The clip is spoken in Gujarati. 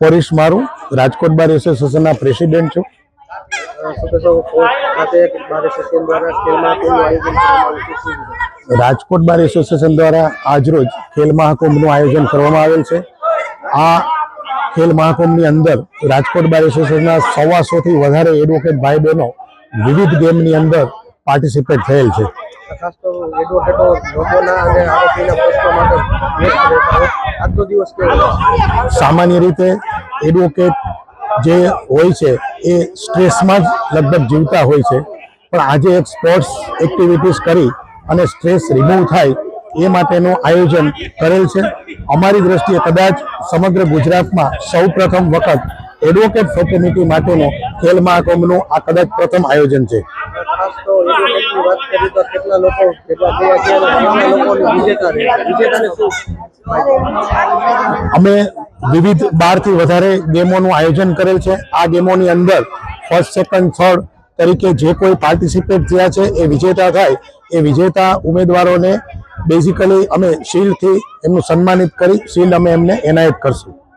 પરેશ મારું, રાજકોટ બાર એસોસિએશનના પ્રેસિડેન્ટ છું. રાજકોટ બાર એસોસિએશન દ્વારા આજરોજ ખેલ મહાકુંભનું આયોજન કરવામાં આવેલ છે. આ ખેલ મહાકુંભની અંદર રાજકોટ બાર એસોસિએશનના સવાસોથી વધારે એડવોકેટ ભાઈ બહેનો વિવિધ ગેમની અંદર પાર્ટિસિપેટ થયેલ છે ખાસ તો એડવોકેટો લોકોના અને આરોપીના પ્રશ્નો માટે વ્યસ્ત રહેતા હોય આજનો દિવસ સામાન્ય રીતે એડવોકેટ જે હોય છે, એ સ્ટ્રેસમાં જ લગભગ જીવતા હોય છે. પણ આજે એક સ્પોર્ટ્સ એક્ટિવિટીઝ કરી અને સ્ટ્રેસ રિમૂવ થાય, એ માટેનું આયોજન કરેલ છે. અમારી દ્રષ્ટિએ કદાચ સમગ્ર ગુજરાતમાં સૌ પ્રથમ વખત એડવોકેટ ફેટર્નિટી માટેનું ખેલ મહાકુંભનું આ કદાચ પ્રથમ આયોજન છે. ખાસ તો વાત કરી તો કેટલા લોકો ભેગા થયા છે અને લોકોની વિજેતા રહે વિજેતાને શું? અમે વિવિધ બારથી વધારે ગેમોનું આયોજન કરેલ છે. આ ગેમોની અંદર ફર્સ્ટ સેકન્ડ થર્ડ તરીકે જે કોઈ પાર્ટિસિપેટ થયા છે, એ વિજેતા થાય. એ વિજેતા ઉમેદવારોને બેઝિકલી અમે શિલ્ડથી એમનું સન્માનિત કરી શિલ્ડ અમે એમને એનાયત કરશું.